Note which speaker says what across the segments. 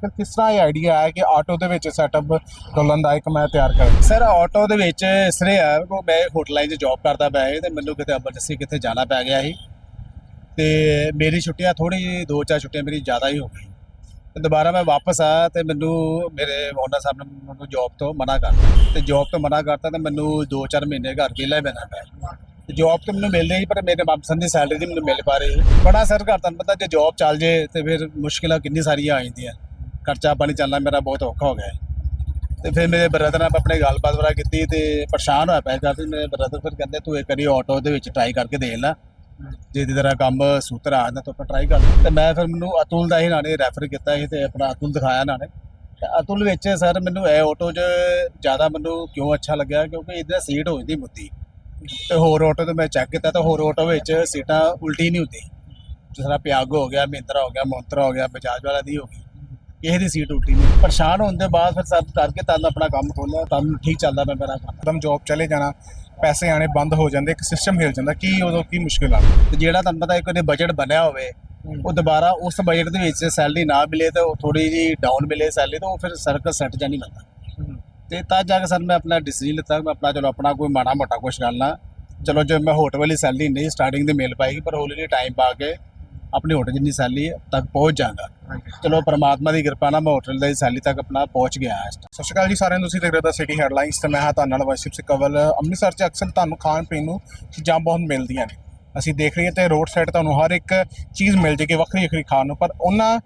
Speaker 1: ਫਿਰ ਕਿਸ ਤਰ੍ਹਾਂ ਇਹ ਆਈਡੀਆ ਆਇਆ ਕਿ ਆਟੋ ਦੇ ਵਿੱਚ ਸੈਟਅਪ ਡੋਲਨ ਦਾ ਇੱਕ ਮੈਂ ਤਿਆਰ ਕਰ
Speaker 2: ਸਰ ਆਟੋ ਦੇ ਵਿੱਚ ਇਸ ਤਰ੍ਹਾਂ ਆ ਕਿ ਮੈਂ ਹੋਟਲਾਂ 'ਚ ਜੌਬ ਕਰਦਾ ਪਿਆ ਸੀ ਤੇ ਮੈਨੂੰ ਕਿਤੇ ਐਮਰਜੈਂਸੀ ਕਿਤੇ ਜਾਣਾ ਪੈ ਗਿਆ ਸੀ। ਤੇ ਮੇਰੀ ਛੁੱਟੀਆਂ ਥੋੜੀ ਜਿਹੀ, ਦੋ ਚਾਰ ਛੁੱਟੀਆਂ ਮੇਰੀ ਜ਼ਿਆਦਾ ਹੀ ਹੋ ਗਈ ਤੇ ਦੁਬਾਰਾ ਮੈਂ ਵਾਪਸ ਆ ਤੇ ਮੈਨੂੰ ਮੇਰੇ ਓਨਰ ਸਾਹਿਬ ਨੇ ਮੈਨੂੰ ਜੌਬ ਤੋਂ ਮਨਾ ਕਰਤਾ ਤੇ ਜੌਬ ਤੋਂ ਮਨਾ ਕਰਤਾ ਤੇ ਮੈਨੂੰ 2-4 ਮਹੀਨੇ ਘਰ ਵਿਹਲਾ ਹੀ ਬੈਠਾ ਪਿਆ। ਤੇ ਜੌਬ ਤੇ ਮੈਨੂੰ ਮਿਲ ਰਹੀ ਪਰ ਮੇਰੇ ਮਨਪਸੰਦ ਦੀ ਸੈਲਰੀ ਨਹੀਂ ਮੈਨੂੰ ਮਿਲ ਪਾ ਰਹੀ। ਬੜਾ ਸਰ ਘਰ ਤੁਹਾਨੂੰ ਪਤਾ ਜੇ ਜੌਬ ਚੱਲ ਜੇ ਤੇ ਫਿਰ ਮੁਸ਼ਕਿਲਾਂ ਕਿੰਨੀ ਸਾਰੀਆਂ ਆ ਜਾਂਦੀਆਂ। ਖਰਚਾ ਪਾਣੀ ਚੱਲਣਾ ਮੇਰਾ ਬਹੁਤ ਔਖਾ ਹੋ ਗਿਆ ਹੈ। ਤੇ ਫਿਰ ਮੇਰੇ ਬ੍ਰਦਰ ਨਾਲ ਆਪਣੇ ਗੱਲਬਾਤ ਵਰਾ ਕੀਤੀ ਤੇ ਪਰੇਸ਼ਾਨ ਹੋਇਆ ਪਿਆ ਕਰਦੇ ਮੇਰੇ ਬ੍ਰਦਰ ਫਿਰ ਕਹਿੰਦੇ ਤੂੰ ਇੱਕ ਵਾਰੀ ਆਟੋ ਦੇ ਵਿੱਚ ਟਰਾਈ ਕਰਕੇ ਦੇਖ ਲੈ। ਜੇ ਦੀ ਤਰ੍ਹਾਂ ਕੰਮ ਸੂਤਰ ਆ ਜਾਂਦਾ ਤਾਂ ਆਪਾਂ ਟਰਾਈ ਕਰ ਤੇ ਮੈਂ ਫਿਰ ਮੈਨੂੰ ਅਤੁਲ ਦਾ ਹੀ ਨਾਲੇ ਰੈਫਰ ਕੀਤਾ ਸੀ ਤੇ ਆਪਣਾ ਅਤੁਲ ਦਿਖਾਇਆ ਨਾਲੇ। ਤੇ ਅਤੁਲ ਵਿੱਚ ਸਰ ਮੈਨੂੰ ਇਹ ਆਟੋ 'ਚ ਜ਼ਿਆਦਾ ਮੈਨੂੰ ਕਿਉਂ ਅੱਛਾ ਲੱਗਿਆ ਕਿਉਂਕਿ ਇਹਦਾ ਸੀਟ ਹੋ ਜਾਂਦੀ ਮੁੱਦੀ। ਤੇ ਹੋਰ ਆਟੋ ਤੇ ਮੈਂ ਚੈੱਕ ਕੀਤਾ ਤਾਂ ਹੋਰ ਆਟੋ ਵਿੱਚ ਸੀਟਾਂ ਉਲਟੀ ਨਹੀਂ ਹੁੰਦੀ। ਜਿਸ ਤਰ੍ਹਾਂ ਪਿਆਗੋ ਹੋ ਗਿਆ, ਮਹਿੰਦਰਾ ਹੋ ਗਿਆ, ਮੋਂਤਰਾ ਹੋ ਗਿਆ, ਬਜਾਜ ਵਾਲਾ ਦੀ ਹੋ ਗਈ। ਕਿਸੇ ਦੀ ਸੀਟ ਉਲਟੀ ਨਹੀਂ। ਪਰੇਸ਼ਾਨ ਹੋਣ ਦੇ ਬਾਅਦ ਫਿਰ ਸਭ ਕਰਕੇ ਤਾਂ ਆਪਣਾ ਕੰਮ ਖੋਲਿਆ ਤਾਂ ਠੀਕ ਚੱਲਦਾ ਪਿਆ ਮੇਰਾ ਕੰਮ।
Speaker 1: ਇੱਕਦਮ ਜੌਬ ਚਲੇ ਜਾਣਾ ਪੈਸੇ ਆਣੇ ਬੰਦ ਹੋ ਜਾਂਦੇ ਇੱਕ ਸਿਸਟਮ ਹਿਲ ਜਾਂਦਾ ਕੀ ਉਦੋਂ ਕੀ ਮੁਸ਼ਕਿਲ ਆ?
Speaker 2: ਤੇ ਜਿਹੜਾ ਤੁਹਾਨੂੰ ਪਤਾ ਇੱਕ ਉਹਦੇ ਬਜਟ ਬਣਿਆ ਹੋਵੇ ਉਹ ਦੁਬਾਰਾ ਉਸ ਬਜਟ ਦੇ ਵਿੱਚ ਸੈਲਰੀ ਨਾ ਮਿਲੇ ਤਾਂ ਉਹ ਥੋੜੀ ਜੀ ਡਾਊਨ ਮਿਲੇ ਸੈਲਰੀ ਤਾਂ ਉਹ ਫਿਰ ਸਰਕਲ ਸੈੱਟ ਜਾ ਨਹੀਂ ਬੰਦਾ ਤੇ ਤਾਂ ਜਾ ਕੇ ਸਰ ਮੈਂ ਆਪਣਾ ਡਿਸੀਜਨ ਲਿੱਤਾ ਮੈਂ ਆਪਣਾ ਚਲੋ ਆਪਣਾ ਕੋਈ ਮਾੜਾ ਮੋਟਾ ਕੁਛ ਕਰਨਾ ਚਲੋ ਜੇ ਮੈਂ ਹੋਟਲ ਵਾਲੀ ਸੈਲਰੀ ਨਹੀਂ ਸਟਾਰਟਿੰਗ ਦੇ ਮਿਲ ਪਾਏਗੀ ਪਰ ਹੌਲੀ ਹੌਲੀ ਟਾਈਮ ਪਾ ਕੇ ਆਪਣੀ ਹੋਟਲ ਜਿੰਨੀ ਸੈਲੀ ਤੱਕ ਪਹੁੰਚ ਜਾਗਾ। ਚਲੋ ਪਰਮਾਤਮਾ ਦੀ ਕਿਰਪਾ ਨਾਲ ਮੈਂ ਹੋਟਲ ਦੀ ਸੈਲੀ ਤੱਕ ਆਪਣਾ ਪਹੁੰਚ ਗਿਆ ਇਸ
Speaker 1: ਸਤਿ ਸ਼੍ਰੀ ਅਕਾਲ ਜੀ ਸਾਰਿਆਂ ਨੂੰ, ਤੁਸੀਂ ਦੇਖ ਰਹੇ ਹੋ ਸਿਟੀ ਹੈਡਲਾਈਨਸ ਤੇ ਮੈਂ ਹਾਂ ਤੁਹਾਡੇ ਨਾਲ ਵਾਸ਼ਿਪ ਸਿਕਵਲ। ਅੰਮ੍ਰਿਤਸਰ 'ਚ ਅਕਸਰ ਤੁਹਾਨੂੰ ਖਾਣ ਪੀਣ ਨੂੰ ਚੀਜ਼ਾਂ ਬਹੁਤ ਮਿਲਦੀਆਂ ਨੇ। ਅਸੀਂ ਦੇਖ ਰਹੀਏ ਤੇ ਰੋਡ ਸਾਈਡ ਤੁਹਾਨੂੰ ਹਰ ਇੱਕ ਚੀਜ਼ ਮਿਲ ਜੇਗੀ ਵੱਖਰੀ ਵੱਖਰੀ ਖਾਣ ਨੂੰ, ਪਰ ਉਹਨਾਂ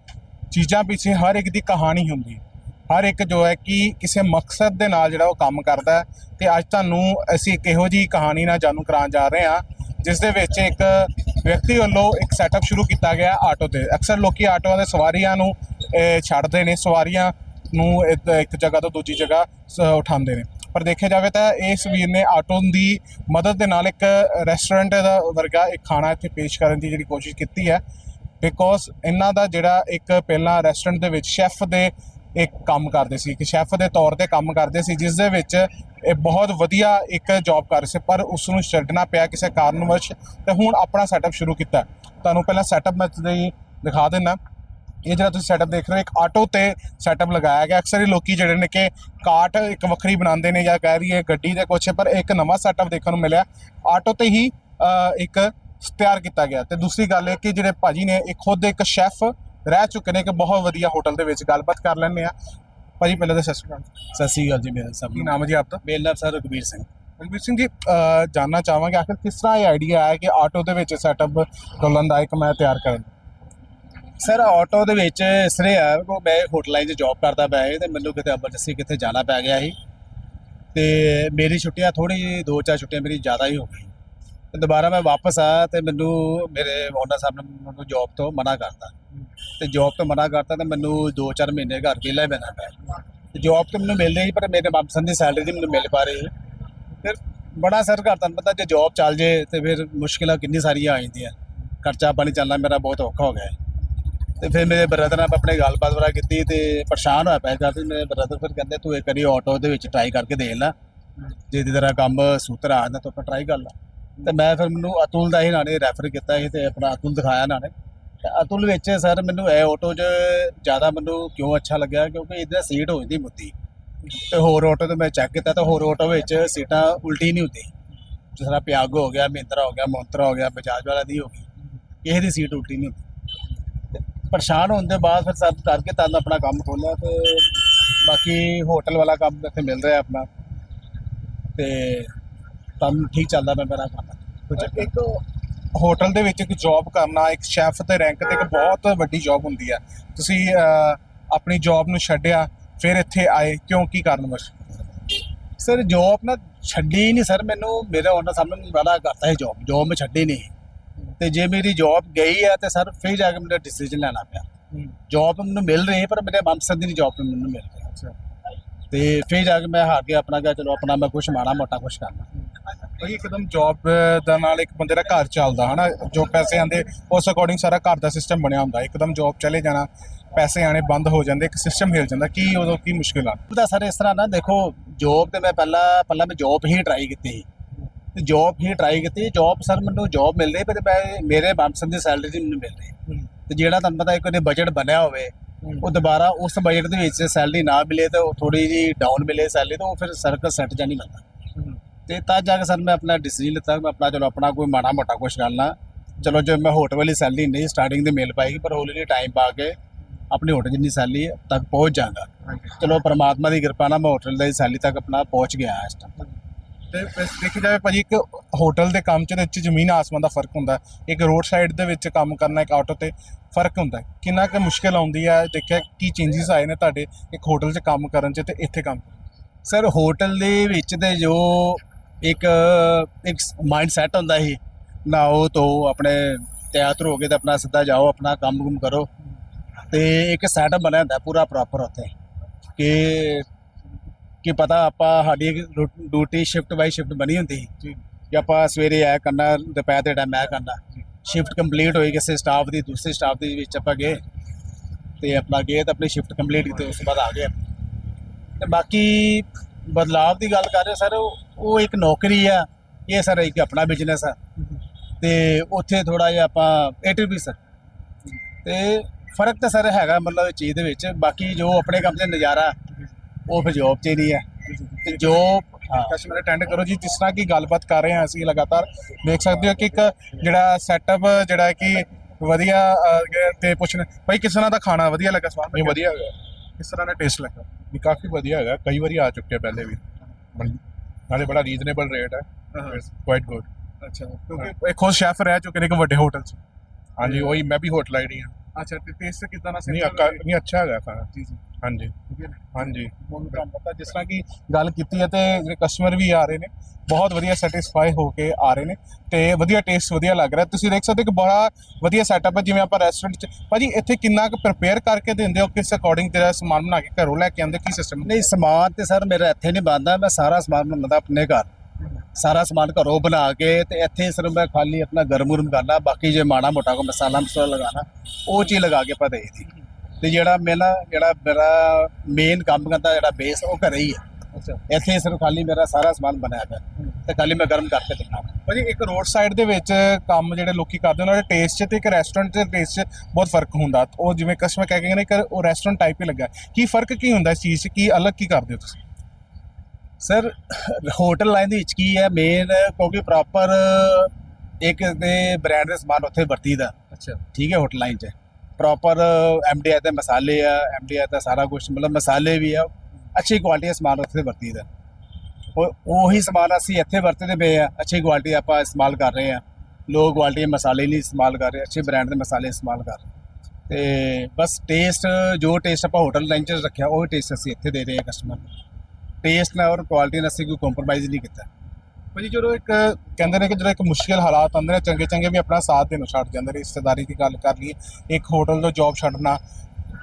Speaker 1: ਚੀਜ਼ਾਂ ਪਿੱਛੇ ਹਰ ਇੱਕ ਦੀ ਕਹਾਣੀ ਹੁੰਦੀ ਹੈ। ਹਰ ਇੱਕ ਜੋ ਹੈ ਕਿ ਕਿਸੇ ਮਕਸਦ ਦੇ ਨਾਲ ਜਿਹੜਾ ਉਹ ਕੰਮ ਕਰਦਾ ਹੈ। ਤੇ ਅੱਜ ਤੁਹਾਨੂੰ ਅਸੀਂ ਇੱਕ ਇਹੋ ਜਿਹੀ ਕਹਾਣੀ ਨਾਲ ਜਾਣੂ ਕਰਾਉਣ ਜਾ ਰਹੇ ਹਾਂ। ਜਿਸ ਦੇ ਵਿੱਚ ਇੱਕ ਵਿਅਕਤੀ ਵੱਲੋਂ ਇੱਕ ਸੈਟਅਪ ਸ਼ੁਰੂ ਕੀਤਾ ਗਿਆ ਆਟੋ ਤੇ। ਅਕਸਰ ਲੋਕੀ ਆਟੋਆਂ ਦੇ ਸਵਾਰੀਆਂ ਨੂੰ ਛੱਡਦੇ ਨੇ, ਸਵਾਰੀਆਂ ਨੂੰ ਇੱਕ ਇੱਕ ਜਗ੍ਹਾ ਤੋਂ ਦੂਜੀ ਜਗ੍ਹਾ ਸ- ਉਠਾਉਂਦੇ ਨੇ। ਪਰ ਦੇਖਿਆ ਜਾਵੇ ਤਾਂ ਇਸ ਵੀਰ ਨੇ ਆਟੋ ਦੀ ਮਦਦ ਦੇ ਨਾਲ ਇੱਕ ਰੈਸਟੋਰੈਂਟ ਦਾ ਵਰਗਾ ਇੱਕ ਖਾਣਾ ਇੱਥੇ ਪੇਸ਼ ਕਰਨ ਦੀ ਜਿਹੜੀ ਕੋਸ਼ਿਸ਼ ਕੀਤੀ ਹੈ। ਬਿਕੋਜ਼ ਇਹਨਾਂ ਦਾ ਜਿਹੜਾ ਇੱਕ ਪਹਿਲਾਂ ਰੈਸਟੋਰੈਂਟ ਦੇ ਵਿੱਚ ਸ਼ੈਫ ਦੇ ਇੱਕ ਕੰਮ ਕਰਦੇ ਸੀ ਕਿ ਸ਼ੈਫ ਦੇ ਤੌਰ ਤੇ ਕੰਮ ਕਰਦੇ ਸੀ, ਜਿਸ ਦੇ ਵਿੱਚ ਇਹ ਬਹੁਤ ਵਧੀਆ ਇੱਕ ਜੌਬ ਕਰ ਰਹੇ ਸੀ, ਪਰ ਉਸ ਨੂੰ ਛੱਡਣਾ ਪਿਆ ਕਿਸੇ ਕਾਰਨਵਸ਼ ਤੇ ਹੁਣ ਆਪਣਾ ਸੈਟਅਪ ਸ਼ੁਰੂ ਕੀਤਾ। ਤੁਹਾਨੂੰ ਪਹਿਲਾਂ ਸੈਟਅਪ ਮੈਂ ਤੁਹਾਨੂੰ ਦਿਖਾ ਦਿੰਦਾ। ਇਹ ਜਿਹੜਾ ਤੁਸੀਂ ਸੈਟਅਪ ਦੇਖ ਰਹੇ ਹੋ, ਇੱਕ ਆਟੋ ਤੇ ਸੈਟਅਪ ਲਗਾਇਆ ਗਿਆ। ਅਕਸਰ ਹੀ ਲੋਕੀ ਜਿਹੜੇ ਨੇ ਕਿ ਕਾਟ ਇੱਕ ਵੱਖਰੀ ਬਣਾਉਂਦੇ ਨੇ ਜਾਂ ਕਹਿ ਰਹੀਏ ਗੱਡੀ ਦੇ ਕੁਛ, ਪਰ ਇੱਕ ਨਵਾਂ ਸੈਟਅਪ ਦੇਖਣ ਨੂੰ ਮਿਲਿਆ। ਆਟੋ ਤੇ ਹੀ ਇੱਕ ਤਿਆਰ ਕੀਤਾ ਗਿਆ। ਤੇ ਦੂਸਰੀ ਗੱਲ ਇਹ ਕਿ ਜਿਹੜੇ ਭਾਜੀ ਨੇ, ਇਹ ਖੁਦ ਇੱਕ ਸ਼ੈਫ ਰਹਿ ਚੁੱਕੇ ਨੇ ਕਿ ਬਹੁਤ ਵਧੀਆ ਹੋਟਲ ਦੇ ਵਿੱਚ ਗੱਲਬਾਤ ਕਰ ਲੈਂਦੇ ਆ ਭਾਜੀ ਪਹਿਲਾਂ ਤਾਂ ਸਤਿ ਸ਼੍ਰੀ ਅਕਾਲ
Speaker 2: ਸਤਿ ਸ੍ਰੀ ਅਕਾਲ ਜੀ ਮੇਰੇ ਸਭ
Speaker 1: ਕੀ ਨਾਮ ਹੈ ਜੀ ਆਪਦਾ?
Speaker 2: ਮੇਰਾ ਸਰ ਰਘਬੀਰ ਸਿੰਘ।
Speaker 1: ਰਣਵੀਰ ਸਿੰਘ ਜੀ ਜਾਣਨਾ ਚਾਹਾਂਗੇ ਆਖਿਰ ਕਿਸ ਤਰ੍ਹਾਂ ਇਹ ਆਈਡੀਆ ਆਇਆ ਕਿ ਆਟੋ ਦੇ ਵਿੱਚ ਸੈਟਅਪ ਡੋਲਨ ਦਾ ਇੱਕ ਮੈਂ ਤਿਆਰ ਕਰਾਂ
Speaker 2: ਸਰ ਆਟੋ ਦੇ ਵਿੱਚ ਇਸ ਤਰ੍ਹਾਂ ਆ ਕੋ ਮੈਂ ਹੋਟਲਾਂ 'ਚ ਜੌਬ ਕਰਦਾ ਪਿਆ ਸੀ ਤੇ ਮੈਨੂੰ ਕਿਤੇ ਐਮਰਜੈਂਸੀ ਕਿਤੇ ਜਾਣਾ ਪੈ ਗਿਆ ਸੀ। ਤੇ ਮੇਰੀ ਛੁੱਟੀਆਂ ਥੋੜੀ ਜਿਹੀ ਦੋ ਚਾਰ ਛੁੱਟੀਆਂ ਮੇਰੀ ਜ਼ਿਆਦਾ ਹੀ ਹੋ ਗਈ ਤੇ ਦੁਬਾਰਾ ਮੈਂ ਵਾਪਸ ਆ ਤੇ ਮੈਨੂੰ ਮੇਰੇ ਓਨਰ ਸਾਹਿਬ ਨੇ ਮੈਨੂੰ ਜੌਬ ਤੋਂ ਮਨਾ ਕਰਤਾ। ਤੇ ਜੌਬ ਤੋਂ ਮਨਾ ਕਰਤਾ ਤੇ ਮੈਨੂੰ 2-4 ਮਹੀਨੇ ਘਰ ਵਿਹਲਾ ਹੀ ਬੈਠਾ ਪਿਆ ਤੇ ਜੌਬ ਤੇ ਮੈਨੂੰ ਮਿਲ ਰਹੀ ਪਰ ਮੇਰੇ ਮਨਪਸੰਦ ਦੀ ਸੈਲਰੀ ਨਹੀਂ ਮੈਨੂੰ ਮਿਲ ਪਾ ਰਹੀ ਫਿਰ ਬੜਾ ਸਰ ਘਰ, ਤੁਹਾਨੂੰ ਪਤਾ ਜੇ ਜੌਬ ਚੱਲ ਜੇ ਤੇ ਫਿਰ ਮੁਸ਼ਕਿਲਾਂ ਕਿੰਨੀ ਸਾਰੀਆਂ ਆ ਜਾਂਦੀਆਂ। ਖਰਚਾ ਪਾਣੀ ਚੱਲਣਾ ਮੇਰਾ ਬਹੁਤ ਔਖਾ ਹੋ ਗਿਆ ਹੈ। ਤੇ ਫਿਰ ਮੇਰੇ ਬ੍ਰਦਰ ਨਾਲ ਆਪਣੇ ਗੱਲਬਾਤ ਵਰਾ ਕੀਤੀ ਤੇ ਪਰੇਸ਼ਾਨ ਹੋਇਆ ਪਿਆ ਕਰਦੇ ਮੇਰੇ ਬ੍ਰਦਰ ਫਿਰ ਕਹਿੰਦੇ, ਤੂੰ ਇੱਕ ਵਾਰੀ ਆਟੋ ਦੇ ਵਿੱਚ ਟਰਾਈ ਕਰਕੇ ਦੇਖ ਲੈ। ਜੇ ਤੇਰਾ ਕੰਮ ਸੂਤਰ ਆ ਜਾਂਦਾ, ਤਾਂ ਆਪਾਂ ਟਰਾਈ ਕਰ ਲਾ। ਤੇ ਮੈਂ ਫਿਰ ਮੈਨੂੰ ਅਤੁਲ ਦਾ ਹੀ ਨਾਲੇ ਰੈਫਰ ਕੀਤਾ ਸੀ ਤੇ ਆਪਣਾ ਅਤੁਲ ਦਿਖਾਇਆ ਨਾਲੇ। ਤੇ ਅਤੁਲ ਵਿੱਚ ਸਰ ਮੈਨੂੰ ਇਹ ਆਟੋ 'ਚ ਜ਼ਿਆਦਾ ਮੈਨੂੰ ਕਿਉਂ ਅੱਛਾ ਲੱਗਿਆ ਕਿਉਂਕਿ ਇਹਦਾ ਸੀਟ ਹੋ ਜਾਂਦੀ ਮੁੱਦੀ। ਤੇ ਹੋਰ ਆਟੋ ਤੇ ਮੈਂ ਚੈੱਕ ਕੀਤਾ ਤਾਂ ਹੋਰ ਆਟੋ ਵਿੱਚ ਸੀਟਾਂ ਉਲਟੀ ਨਹੀਂ ਹੁੰਦੀ। ਜਿਸ ਤਰ੍ਹਾਂ ਪਿਆਗੋ ਹੋ ਗਿਆ ਮਹਿੰਦਰਾ ਹੋ ਗਿਆ ਮੋਂਤਰਾ ਹੋ ਗਿਆ ਬਜਾਜ ਵਾਲਾ ਦੀ ਹੋ ਗਈ। ਕਿਸੇ ਦੀ ਸੀਟ ਉਲਟੀ ਨਹੀਂ ਹੁੰਦੀ। ਤੇ ਪਰੇਸ਼ਾਨ ਹੋਣ ਦੇ ਬਾਅਦ ਫਿਰ ਸਭ ਕਰਕੇ ਤਾਂ ਆਪਣਾ ਕੰਮ ਖੋਲਿਆ ਤੇ ਬਾਕੀ ਹੋਟਲ ਵਾਲਾ ਕੰਮ ਇੱਥੇ ਮਿਲ ਰਿਹਾ ਆਪਣਾ। ਤੇ ਕੰਮ ਠੀਕ ਚੱਲਦਾ ਮੈਂ ਮੇਰਾ ਕੰਮ। ਕੁਝ
Speaker 1: ਇੱਕ ਹੋਟਲ ਦੇ ਵਿੱਚ ਇੱਕ ਜੌਬ ਕਰਨਾ ਇੱਕ ਸ਼ੈਫ ਦੇ ਰੈਂਕ ਤੇ ਇੱਕ ਬਹੁਤ ਵੱਡੀ ਜੌਬ ਹੁੰਦੀ ਹੈ। ਤੁਸੀਂ ਆਪਣੀ ਜੌਬ ਨੂੰ ਛੱਡਿਆ ਫਿਰ ਇੱਥੇ ਆਏ ਕਿਉਂ ਕੀ ਕਾਰਨ ਵਸ਼
Speaker 2: ਸਰ ਜੌਬ ਨਾ ਛੱਡੀ ਨਹੀਂ ਸਰ ਮੈਨੂੰ ਮੇਰੇ ਓਨਰ ਸਾਹਮਣੇ ਵਾਲਾ ਕਰਤਾ ਹੈ ਜੌਬ ਜੌਬ ਮੈਂ ਛੱਡੀ ਨਹੀਂ। ਤੇ ਜੇ ਮੇਰੀ ਜੌਬ ਗਈ ਹੈ ਤੇ ਸਰ ਫਿਰ ਜਾ ਕੇ ਮੈਨੂੰ ਡਿਸੀਜਨ ਲੈਣਾ ਪਿਆ। ਜੌਬ ਮੈਨੂੰ ਮਿਲ ਰਹੀ ਹੈ ਪਰ ਮੇਰੇ ਮਨਪਸੰਦ ਦੀ ਜੌਬ ਮੈਨੂੰ ਮਿਲ ਰਹੀ। ਤੇ ਫਿਰ ਜਾ ਕੇ ਮੈਂ ਹਾਰ ਕੇ ਆਪਣਾ ਕਿਹਾ ਚਲੋ ਆਪਣਾ ਮੈਂ ਕੁਝ ਮਾੜਾ ਮੋਟਾ ਕੁਝ ਕਰਨਾ।
Speaker 1: ਭਾਈ ਇੱਕਦਮ ਜੌਬ ਦਾ ਨਾਲ ਇੱਕ ਬੰਦੇ ਦਾ ਘਰ ਚੱਲਦਾ ਹਨਾ? ਜੋ ਪੈਸੇ ਆਂਦੇ ਉਸ ਅਕੋਰਡਿੰਗ ਸਾਰਾ ਘਰ ਦਾ ਸਿਸਟਮ ਬਣਿਆ ਹੁੰਦਾ। ਇੱਕਦਮ ਜੌਬ ਚਲੇ ਜਾਣਾ ਪੈਸੇ ਆਣੇ ਬੰਦ ਹੋ ਜਾਂਦੇ ਇੱਕ ਸਿਸਟਮ ਹਿਲ ਜਾਂਦਾ। ਕੀ ਉਦੋਂ ਕੀ ਮੁਸ਼ਕਿਲ ਆ?
Speaker 2: ਉਹਦਾ ਸਰ ਇਸ ਤਰ੍ਹਾਂ ਨਾ ਦੇਖੋ ਜੌਬ ਤੇ ਮੈਂ ਪਹਿਲਾਂ ਪਹਿਲਾਂ ਮੈਂ ਜੌਬ ਹੀ ਟਰਾਈ ਕੀਤੀ। ਸੀ ਤੇ ਜੌਬ ਹੀ ਟਰਾਈ ਕੀਤੀ। ਜੌਬ ਸਰ ਮੈਨੂੰ ਜੌਬ ਮਿਲ ਰਹੀ ਪਰ ਮੈਂ ਮੇਰੇ ਮਨਪਸੰਦ ਦੀ ਸੈਲਰੀ ਨਹੀਂ ਮੈਨੂੰ ਮਿਲ ਰਹੀ। ਤੇ ਜਿਹੜਾ ਤੁਹਾਨੂੰ ਪਤਾ ਇੱਕ ਉਹਦੇ ਬਜਟ ਬਣਿਆ ਹੋਵੇ ਉਹ ਦੁਬਾਰਾ ਉਸ ਬਜਟ ਦੇ ਵਿੱਚ ਸੈਲਰੀ ਨਾ ਮਿਲੇ ਤਾਂ ਉਹ ਥੋੜੀ ਜੀ ਡਾਊਨ ਮਿਲੇ ਸੈਲਰੀ ਤਾਂ ਉਹ ਫਿਰ ਸਰਕਲ ਸੈੱਟ ਜਾ ਨਹੀਂ ਮਿਲਦਾ ਤੇ ਤਾਂ ਜਾ ਕੇ ਸਰ ਮੈਂ ਆਪਣਾ ਡਿਸੀਜਨ ਲਿੱਤਾ ਮੈਂ ਆਪਣਾ ਚਲੋ ਆਪਣਾ ਕੋਈ ਮਾੜਾ ਮੋਟਾ ਕੁਛ ਕਰਨਾ ਚਲੋ ਜੇ ਮੈਂ ਹੋਟਲ ਵਾਲੀ ਸੈਲਰੀ ਨਹੀਂ ਸਟਾਰਟਿੰਗ ਦੇ ਮਿਲ ਪਾਏਗੀ ਪਰ ਹੌਲੀ ਹੌਲੀ ਟਾਈਮ ਪਾ ਕੇ ਆਪਣੀ ਹੋਟਲ ਜਿੰਨੀ ਸੈਲਰੀ ਤੱਕ ਪਹੁੰਚ ਜਾਗਾ ਚਲੋ ਪਰਮਾਤਮਾ ਦੀ ਕਿਰਪਾ ਨਾਲ ਮੈਂ ਹੋਟਲ ਦੀ ਸੈਲਰੀ ਤੱਕ ਆਪਣਾ ਪਹੁੰਚ ਗਿਆ ਇਸ ਟਾਈਮ
Speaker 1: ਤੇ ਵੈਸੇ ਦੇਖੀ ਜਾਵੇ ਭਾਜੀ ਇੱਕ ਹੋਟਲ ਦੇ ਕੰਮ 'ਚ ਤੇ ਵਿੱਚ ਜ਼ਮੀਨ ਆਸਮਾਨ ਦਾ ਫ਼ਰਕ ਹੁੰਦਾ। ਇੱਕ ਰੋਡ ਸਾਈਡ ਦੇ ਵਿੱਚ ਕੰਮ ਕਰਨਾ ਇੱਕ ਆਟੋ ਤੇ ਫ਼ਰਕ ਹੁੰਦਾ। ਕਿੰਨਾ ਕੁ ਮੁਸ਼ਕਿਲ ਆਉਂਦੀ ਹੈ ਦੇਖਿਆ ਕੀ ਚੇਂਜਸ ਆਏ ਨੇ ਤੁਹਾਡੇ ਇੱਕ ਹੋਟਲ 'ਚ ਕੰਮ ਕਰਨ 'ਚ ਤੇ ਇੱਥੇ ਕੰਮ
Speaker 2: ਸਰ ਹੋਟਲ ਦੇ ਵਿੱਚ ਤੇ ਜੋ ਇੱਕ ਇੱਕ ਮਾਈਂਡ ਸੈਟ ਹੁੰਦਾ ਸੀ ਨਾਓ ਤੋ ਆਪਣੇ ਤਿਆਰ ਹੋ ਕੇ ਤੇ ਆਪਣਾ ਸਿੱਧਾ ਜਾਓ ਆਪਣਾ ਕੰਮ ਕੁਮ ਕਰੋ। ਤੇ ਇੱਕ ਸੈਟਅਪ ਬਣਿਆ ਹੁੰਦਾ ਪੂਰਾ ਪ੍ਰੋਪਰ ਉੱਥੇ ਕਿ ਕਿ ਪਤਾ ਆਪਾਂ ਸਾਡੀ ਡਿਊਟੀ ਸ਼ਿਫਟ ਬਾਈ ਸ਼ਿਫਟ ਬਣੀ ਹੁੰਦੀ ਸੀ।
Speaker 1: ਜੀ।
Speaker 2: ਕਿ ਆਪਾਂ ਸਵੇਰੇ ਇਹ ਕਰਨਾ ਦੁਪਹਿਰ ਦੇ ਟਾਈਮ ਇਹ ਕਰਨਾ। ਸ਼ਿਫਟ ਕੰਪਲੀਟ ਹੋਈ ਕਿਸੇ ਸਟਾਫ ਦੀ ਦੂਸਰੇ ਸਟਾਫ ਦੇ ਵਿੱਚ ਆਪਾਂ ਗਏ। ਤੇ ਆਪਣਾ ਗਏ ਤਾਂ ਆਪਣੀ ਸ਼ਿਫਟ ਕੰਪਲੀਟ ਕੀਤੀ ਉਸ ਤੋਂ ਬਾਅਦ ਆ ਗਏ। ਤੇ ਬਾਕੀ ਬਦਲਾਵ ਦੀ ਗੱਲ ਕਰ ਰਹੇ ਸਰ ਉਹ ਇੱਕ ਨੌਕਰੀ ਆ ਇਹ ਸਰ ਇੱਕ ਆਪਣਾ ਬਿਜ਼ਨਸ ਆ। ਤੇ ਉੱਥੇ ਥੋੜਾ ਜਿਹਾ ਆਪਾਂ ਏਟੀਪੀ ਵੀ ਸਰ। ਤੇ ਫ਼ਰਕ ਤਾਂ ਸਰ ਹੈਗਾ ਮਤਲਬ ਇਸ ਚੀਜ਼ ਦੇ ਵਿੱਚ ਬਾਕੀ ਜੋ ਆਪਣੇ ਕੰਮ 'ਚ ਨਜ਼ਾਰਾ ਉਹ ਫਿਰ ਜੋਬ 'ਚ ਨਹੀਂ ਹੈ ਤੇ ਜੋ ਹਾਂ।
Speaker 1: ਕਸਟਮਰ ਅਟੈਂਡ ਕਰੋ ਜੀ ਜਿਸ ਤਰ੍ਹਾਂ ਕੀ ਗੱਲਬਾਤ ਕਰ ਰਹੇ ਹਾਂ ਅਸੀਂ ਲਗਾਤਾਰ ਦੇਖ ਸਕਦੇ ਹੋ ਕਿ ਇੱਕ ਜਿਹੜਾ ਸੈਟਅਪ ਜਿਹੜਾ ਕਿ ਵਧੀਆ ਤੇ ਪੁੱਛਣ ਭਾਈ ਕਿਸ ਤਰ੍ਹਾਂ ਦਾ ਖਾਣਾ ਵਧੀਆ ਲੱਗਾ ਸਵਾਦ?
Speaker 3: ਨਹੀਂ? ਵਧੀਆ ਹੈਗਾ।
Speaker 1: ਕਿਸ ਤਰ੍ਹਾਂ ਦਾ ਟੇਸਟ ਲੱਗਾ?
Speaker 3: ਵੀ ਕਾਫੀ ਵਧੀਆ ਹੈਗਾ ਕਈ ਵਾਰੀ ਆ ਚੁੱਕੇ ਪਹਿਲੇ ਵੀ। ਨਾਲੇ ਬੜਾ ਰੀਜ਼ਨੇਬਲ ਰੇਟ ਹੈ। ਕੁਆਇਟ ਗੁੱਡ
Speaker 1: ਅੱਛਾ ਕਿਉਂਕਿ ਇੱਕ ਖੁਦ ਸ਼ੈਫ ਰਹਿ ਚੁੱਕੇ ਨੇ ਇੱਕ ਵੱਡੇ ਹੋਟਲ 'ਚ।
Speaker 3: ਹਾਂਜੀ ਉਹੀ ਮੈਂ ਵੀ ਹੋਟਲ ਆਈਡੀ ਹਾਂ।
Speaker 1: ਅੱਛਾ ਤੇ ਟੇਸਟ ਕਿਦਾਂ ਦਾ
Speaker 3: ਨਹੀਂ ਅੱਕਾ ਨਹੀਂ ਅੱਛਾ ਹੈਗਾ ਖਾਣਾ
Speaker 1: ਜੀ ਜੀ।
Speaker 3: ਹਾਂਜੀ। ਹਾਂਜੀ।
Speaker 1: ਤੁਹਾਨੂੰ ਪਤਾ ਜਿਸ ਤਰ੍ਹਾਂ ਕਿ ਗੱਲ ਕੀਤੀ ਹੈ ਤੇ ਜਿਹੜੇ ਕਸਟਮਰ ਵੀ ਆ ਰਹੇ ਨੇ ਬਹੁਤ ਵਧੀਆ ਸੈਟੀਸਫਾਈ ਹੋ ਕੇ ਆ ਰਹੇ ਨੇ ਤੇ ਵਧੀਆ ਟੇਸਟ ਵਧੀਆ ਲੱਗ ਰਿਹਾ। ਤੁਸੀਂ ਦੇਖ ਸਕਦੇ ਹੋ ਕਿ ਬੜਾ ਵਧੀਆ ਸੈਟਅਪ ਹੈ ਜਿਵੇਂ ਆਪਾਂ ਰੈਸਟੋਰੈਂਟ 'ਚ ਭਾਜੀ ਇੱਥੇ ਕਿੰਨਾ ਕੁ ਪ੍ਰਿਪੇਅਰ ਕਰਕੇ ਦਿੰਦੇ ਹੋ ਕਿਸ ਅਕੋਰਡਿੰਗ ਤੇਰਾ ਸਮਾਨ ਬਣਾ ਕੇ ਘਰੋਂ ਲੈ ਕੇ ਆਉਂਦੇ ਕੀ ਸਿਸਟਮ
Speaker 2: ਨਹੀਂ ਸਮਾਨ ਤੇ ਸਰ ਮੇਰਾ ਇੱਥੇ ਨਹੀਂ ਬਣਦਾ ਮੈਂ ਸਾਰਾ ਸਮਾਨ ਬਣਾਉਂਦਾ ਆਪਣੇ ਘਰ। ਸਾਰਾ ਸਮਾਨ ਘਰੋਂ ਬਣਾ ਕੇ ਤੇ ਇੱਥੇ ਸਿਰਫ ਮੈਂ ਖਾਲੀ ਆਪਣਾ ਗਰਮ ਗੁਰਮ ਕਰਨਾ ਬਾਕੀ ਜੇ ਮਾੜਾ ਮੋਟਾ ਕੋ ਮਸਾਲਾ ਮਸਾਲਾ ਲਗਾਣਾ ਉਹ ਚੀਜ਼ ਲਗਾ ਕੇ ਪਾ ਦੇਈਦੀ ਤੇ ਜਿਹੜਾ ਮੇਰਾ ਜਿਹੜਾ ਮੇਰਾ ਮੇਨ ਕੰਮ ਕਰਦਾ ਜਿਹੜਾ ਬੇਸ ਉਹ ਘਰੇ ਹੀ ਹੈ।
Speaker 1: ਅੱਛਾ।
Speaker 2: ਇੱਥੇ ਸਿਰਫ ਖਾਲੀ ਮੇਰਾ ਸਾਰਾ ਸਮਾਨ ਬਣਾਇਆ ਪਿਆ। ਤੇ ਖਾਲੀ ਮੈਂ ਗਰਮ ਕਰਕੇ ਦਿੰਦਾ
Speaker 1: ਭਾਜੀ ਇੱਕ ਰੋਡ ਸਾਈਡ ਦੇ ਵਿੱਚ ਕੰਮ ਜਿਹੜੇ ਲੋਕੀ ਕਰਦੇ ਉਹਨਾਂ ਦੇ ਟੇਸਟ 'ਚ ਤੇ ਇੱਕ ਰੈਸਟੋਰੈਂਟ ਦੇ ਟੇਸਟ 'ਚ ਬਹੁਤ ਫ਼ਰਕ ਹੁੰਦਾ। ਉਹ ਜਿਵੇਂ ਕਸਟਮਰ ਕਹਿ ਕੇ ਨੇ ਕਿ ਉਹ ਰੈਸਟੋਰੈਂਟ ਟਾਈਪ ਹੀ ਲੱਗਾ ਕੀ ਫ਼ਰਕ ਕੀ ਹੁੰਦਾ ਇਸ ਚੀਜ਼ 'ਚ? ਕੀ ਅਲੱਗ ਕੀ ਕਰਦੇ ਹੋ ਤੁਸੀਂ?
Speaker 2: ਸਰ ਹੋਟਲ ਲਾਈਨ ਦੇ ਵਿੱਚ ਕੀ ਹੈ? ਮੇਨ ਕਿਉਂਕਿ ਪ੍ਰੋਪਰ ਇੱਕ ਦੇ ਬ੍ਰਾਂਡ ਦੇ ਸਮਾਨ ਉੱਥੇ ਵਰਤੀਦਾ।
Speaker 1: ਅੱਛਾ।
Speaker 2: ਠੀਕ ਹੈ ਹੋਟਲ ਲਾਈਨ 'ਚ। ਪ੍ਰੋਪਰ ਐਮਡੀਆਈ ਦੇ ਮਸਾਲੇ ਆ ਐਮਡੀਆਈ ਦਾ ਸਾਰਾ ਕੁਝ ਮਤਲਬ ਮਸਾਲੇ ਵੀ ਆ ਅੱਛੀ ਕੁਆਲਿਟੀ ਦਾ ਸਮਾਨ ਉੱਥੇ ਵਰਤੀਦਾ। ਉਹ ਉਹੀ ਸਮਾਨ ਅਸੀਂ ਇੱਥੇ ਵਰਤਦੇ ਪਏ ਆ ਅੱਛੀ ਕੁਆਲਿਟੀ ਆਪਾਂ ਇਸਤੇਮਾਲ ਕਰ ਰਹੇ ਆ। ਲੋ ਕੁਆਲਿਟੀ ਦੇ ਮਸਾਲੇ ਨਹੀਂ ਇਸਤੇਮਾਲ ਕਰ ਰਹੇ ਅੱਛੇ ਬ੍ਰਾਂਡ ਦੇ ਮਸਾਲੇ ਇਸਤੇਮਾਲ ਕਰ ਰਹੇ ਤੇ ਬਸ ਟੇਸਟ ਜੋ ਟੇਸਟ ਆਪਾਂ ਹੋਟਲ ਲਾਈਨ 'ਚ ਰੱਖਿਆ ਉਹ ਟੇਸਟ ਅਸੀਂ ਇੱਥੇ ਦੇ ਰਹੇ ਆ ਕਸਟਮਰ ਨੂੰ। ਟੇਸਟ ਨਾਲ ਔਰ ਕੁਆਲਿਟੀ ਨਾਲ ਅਸੀਂ ਕੋਈ ਕੰਪਰੋਮਾਈਜ਼ ਨਹੀਂ ਕੀਤਾ।
Speaker 1: ਭਾਜੀ ਜਦੋਂ ਇੱਕ ਕਹਿੰਦੇ ਨੇ ਕਿ ਜਦੋਂ ਇੱਕ ਮੁਸ਼ਕਿਲ ਹਾਲਾਤ ਆਉਂਦੇ ਨੇ ਚੰਗੇ ਚੰਗੇ ਵੀ ਆਪਣਾ ਸਾਥ ਦੇਣੋਂ ਛੱਡ ਜਾਂਦੇ ਨੇ ਰਿਸ਼ਤੇਦਾਰੀ ਦੀ ਗੱਲ ਕਰ ਲਈਏ ਇੱਕ ਹੋਟਲ ਤੋਂ ਜੌਬ ਛੱਡਣਾ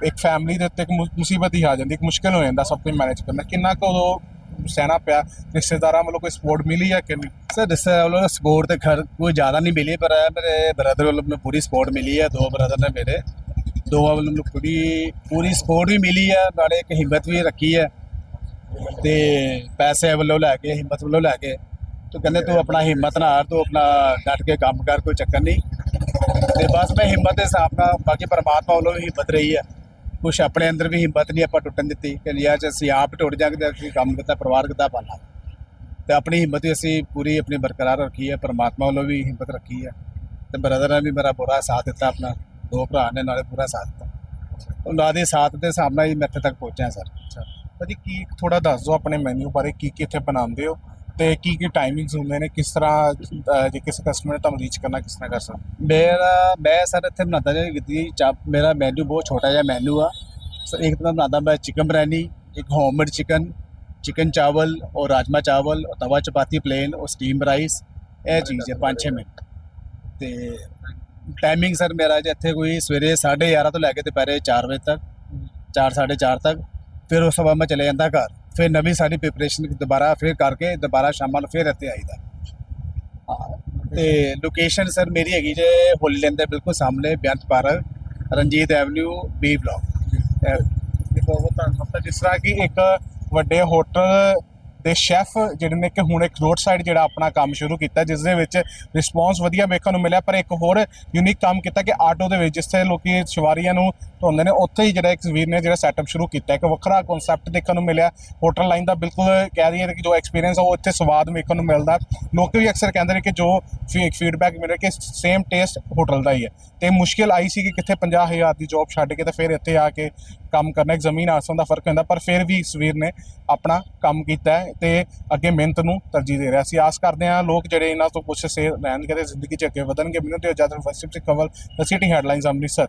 Speaker 1: ਇੱਕ ਫੈਮਿਲੀ ਦੇ ਉੱਤੇ ਇੱਕ ਮੁ- ਮੁਸੀਬਤ ਹੀ ਆ ਜਾਂਦੀ ਇੱਕ ਮੁਸ਼ਕਿਲ ਹੋ ਜਾਂਦਾ ਸਭ ਕੁਝ ਮੈਨੇਜ ਕਰਨਾ। ਕਿੰਨਾ ਕੁ ਉਦੋਂ ਸਹਿਣਾ ਪਿਆ ਰਿਸ਼ਤੇਦਾਰਾਂ ਵੱਲੋਂ ਕੋਈ ਸਪੋਰਟ ਮਿਲੀ ਹੈ ਕਿ ਨਹੀਂ
Speaker 2: ਸਰ ਰਿਸ਼ਤੇ ਵੱਲੋਂ ਸਪੋਰਟ ਤੇ ਖਰ ਕੋਈ ਜ਼ਿਆਦਾ ਨਹੀਂ ਮਿਲੀ ਪਰ ਮੇਰੇ ਬ੍ਰਦਰ ਵੱਲੋਂ ਮੈਨੂੰ ਪੂਰੀ ਸਪੋਰਟ ਮਿਲੀ ਹੈ ਦੋ ਬ੍ਰਦਰ ਨੇ ਮੇਰੇ। ਦੋਵਾਂ ਵੱਲੋਂ ਮੈਨੂੰ ਪੂਰੀ ਪੂਰੀ ਸਪੋਰਟ ਵੀ ਮਿਲੀ ਹੈ ਨਾਲੇ ਇੱਕ ਹਿੰਮਤ ਵੀ ਰੱਖੀ ਹੈ ਤੇ ਪੈਸੇ ਵੱਲੋਂ ਲੈ ਕੇ, ਹਿੰਮਤ ਵੱਲੋਂ ਲੈ ਕੇ, ਤੂੰ ਕਹਿੰਦੇ ਤੂੰ ਆਪਣਾ ਹਿੰਮਤ ਨਾ ਹਾਰ, ਤੂੰ ਆਪਣਾ ਡਟ ਕੇ ਕੰਮ ਕਰ, ਕੋਈ ਚੱਕਰ ਨਹੀਂ। ਤੇ ਬਸ ਮੈਂ ਹਿੰਮਤ ਦੇ ਹਿਸਾਬ ਨਾਲ, ਬਾਕੀ ਪਰਮਾਤਮਾ ਵੱਲੋਂ ਵੀ ਹਿੰਮਤ ਰਹੀ ਹੈ ਕੁਛ ਆਪਣੇ ਅੰਦਰ ਵੀ ਹਿੰਮਤ ਨਹੀਂ, ਆਪਾਂ ਟੁੱਟਣ ਦਿੱਤੀ ਕਿ ਯਾਰ ਜੇ ਅਸੀਂ ਆਪ ਟੁੱਟ ਜਾਾਂਗੇ ਤਾਂ ਅਸੀਂ ਕੰਮ ਕਿੱਦਾਂ ਪਰਿਵਾਰ ਕਿੱਦਾਂ ਪਾਲਣਾ। ਤੇ ਆਪਣੀ ਹਿੰਮਤ ਵੀ ਅਸੀਂ ਪੂਰੀ ਆਪਣੀ ਬਰਕਰਾਰ ਰੱਖੀ ਹੈ ਪਰਮਾਤਮਾ ਵੱਲੋਂ ਵੀ ਹਿੰਮਤ ਰੱਖੀ ਹੈ ਤੇ ਬ੍ਰਦਰ ਨੇ ਵੀ ਮੇਰਾ ਪੂਰਾ ਸਾਥ ਦਿੱਤਾ, ਆਪਣਾ ਦੋ ਭਰਾ ਨੇ ਨਾਲੇ ਪੂਰਾ ਸਾਥ ਦਿੱਤਾ। ਉਹਨਾਂ ਦੇ ਸਾਥ ਦੇ ਹਿਸਾਬ ਨਾਲ ਹੀ ਮੈਂ ਇੱਥੇ ਤੱਕ ਪਹੁੰਚਿਆ ਸਰ।
Speaker 1: ਭਾਜੀ ਕੀ ਥੋੜਾ ਦੱਸ ਦਿਓ ਆਪਣੇ ਮੈਨੂ ਬਾਰੇ ਕੀ ਕੀ ਇੱਥੇ ਬਣਾਉਂਦੇ ਹੋ ਤੇ ਕੀ ਕੀ ਟਾਈਮਿੰਗਸ ਹੁੰਦੇ ਨੇ ਕਿਸ ਤਰ੍ਹਾਂ ਅਹ, ਜੇ ਕਿਸੇ ਕਸਟਮਰ ਨੇ ਤੁਹਾਨੂੰ ਰੀਚ ਕਰਨਾ ਕਿਸ ਤਰ੍ਹਾਂ ਕਰ ਸਕਦੇ
Speaker 2: ਮੇਰਾ ਮੈਂ ਸਰ ਇੱਥੇ ਬਣਾਉਂਦਾ ਜੀ ਕੀਤੀ ਚਾਪ ਮੇਰਾ ਮੈਨੂ ਬਹੁਤ ਛੋਟਾ ਜਿਹਾ ਮੈਨੂ ਆ ਸਰ ਇੱਕ ਤਾਂ ਬਣਾਉਂਦਾ ਮੈਂ ਚਿਕਨ ਬਿਰਿਆਨੀ ਇੱਕ ਹੋਮਮੇਡ ਚਿਕਨ ਚਿਕਨ ਚਾਵਲ और ਰਾਜਮਾ ਚਾਵਲ और ਤਵਾ ਚਪਾਤੀ ਪਲੇਨ और ਸਟੀਮ ਰਾਈਸ ਇਹ ਚੀਜ਼ ਹੈ 5-6 ਮਿੰਟ ਤੇ ਟਾਈਮਿੰਗ ਸਰ ਮੇਰਾ ਜੇ ਇੱਥੇ ਕੋਈ ਸਵੇਰੇ 11:30 ਤੋਂ ਲੈ ਕੇ ਦੁਪਹਿਰੇ 4 ਵਜੇ ਤੱਕ 4-4:30 ਤੱਕ ਫਿਰ ਉਸ ਤੋਂ ਬਾਅਦ ਮੈਂ ਚਲੇ ਜਾਂਦਾ ਘਰ। ਫਿਰ ਨਵੀਂ ਸਾਰੀ ਪ੍ਰਿਪਰੇਸ਼ਨ ਦੁਬਾਰਾ ਫਿਰ ਕਰਕੇ ਦੁਬਾਰਾ ਸ਼ਾਮਾਂ ਨੂੰ ਫਿਰ ਇੱਥੇ ਆਈਦਾ। ਤੇ ਲੋਕੇਸ਼ਨ ਸਰ ਮੇਰੀ ਹੈਗੀ ਜੇ ਹੋਲੀ ਲੈਂਡ ਦੇ ਬਿਲਕੁਲ ਸਾਹਮਣੇ Beant park Ranjit avenue B block
Speaker 1: ਬਹੁਤ ਬਹੁਤ ਧੰਨਵਾਦ ਤਾਂ ਜਿਸ ਤਰ੍ਹਾਂ ਕਿ ਇੱਕ ਵੱਡੇ ਹੋਟਲ ਤੇ ਸ਼ੈਫ ਜਿਹੜੇ ਨੇ ਕਿ ਹੁਣ ਇੱਕ ਰੋਡ ਸਾਈਡ ਜਿਹੜਾ ਆਪਣਾ ਕੰਮ ਸ਼ੁਰੂ ਕੀਤਾ, ਜਿਸ ਦੇ ਵਿੱਚ ਰਿਸਪੌਂਸ ਵਧੀਆ ਵੇਖਣ ਨੂੰ ਮਿਲਿਆ, ਪਰ ਇੱਕ ਹੋਰ ਯੂਨੀਕ ਕੰਮ ਕੀਤਾ ਕਿ ਆਟੋ ਦੇ ਵਿੱਚ, ਜਿੱਥੇ ਲੋਕੀ ਸਵਾਰੀਆਂ ਨੂੰ ਧੋਂਦੇ ਨੇ, ਉੱਥੇ ਹੀ ਜਿਹੜਾ ਇੱਕ ਵੀਰ ਨੇ ਜਿਹੜਾ ਸੈਟਅਪ ਸ਼ੁਰੂ ਕੀਤਾ। ਇੱਕ ਵੱਖਰਾ ਕਨਸੈਪਟ ਦੇਖਣ ਨੂੰ ਮਿਲਿਆ। ਹੋਟਲ ਲਾਈਨ ਦਾ ਬਿਲਕੁਲ ਕਹਿ ਦਈਏ ਕਿ ਜੋ ਐਕਸਪੀਰੀਅੰਸ ਆ, ਉਹ ਇੱਥੇ ਸਵਾਦ ਵੇਖਣ ਨੂੰ ਮਿਲਦਾ। ਲੋਕ ਵੀ ਅਕਸਰ ਕਹਿੰਦੇ ਨੇ ਕਿ ਜੋ ਫੀਡਬੈਕ ਮਿਲ ਰਿਹਾ ਕਿ ਸੇਮ ਟੇਸਟ ਹੋਟਲ ਦਾ ਹੀ ਹੈ। ਤੇ ਮੁਸ਼ਕਿਲ ਆਈ ਸੀ ਕਿ ਕਿੱਥੇ 50000 ਦੀ ਜੌਬ ਛੱਡ ਕੇ ਤੇ ਫਿਰ ਇੱਥੇ ਆ ਕੇ ਕੰਮ ਕਰਨਾ, ਇੱਕ ਜ਼ਮੀਨ ਆਸਮਾਨ ਦਾ ਫ਼ਰਕ ਹੁੰਦਾ, ਪਰ ਫਿਰ ਵੀ ਇਸ ਵੀਰ ਨੇ ਆਪਣਾ ਕੰਮ ਕੀਤਾ ਹੈ ਤੇ ਅੱਗੇ ਮਿਹਨਤ ਨੂੰ ਤਰਜੀਹ ਦੇ ਰਿਹਾ। ਸੀ ਆਸ ਕਰਦੇ ਹਾਂ ਲੋਕ ਜਿਹੜੇ ਇਹਨਾਂ ਤੋਂ ਕੁਛ ਸੇ ਰਹਿਣਗੇ ਤੇ ਜ਼ਿੰਦਗੀ 'ਚ ਅੱਗੇ ਵਧਣਗੇ। ਮੈਨੂੰ ਤੇ ਇਜਾਜ਼ਤ ਵਸਿਫ ਸੇ Kawal the city headlines Amritsar.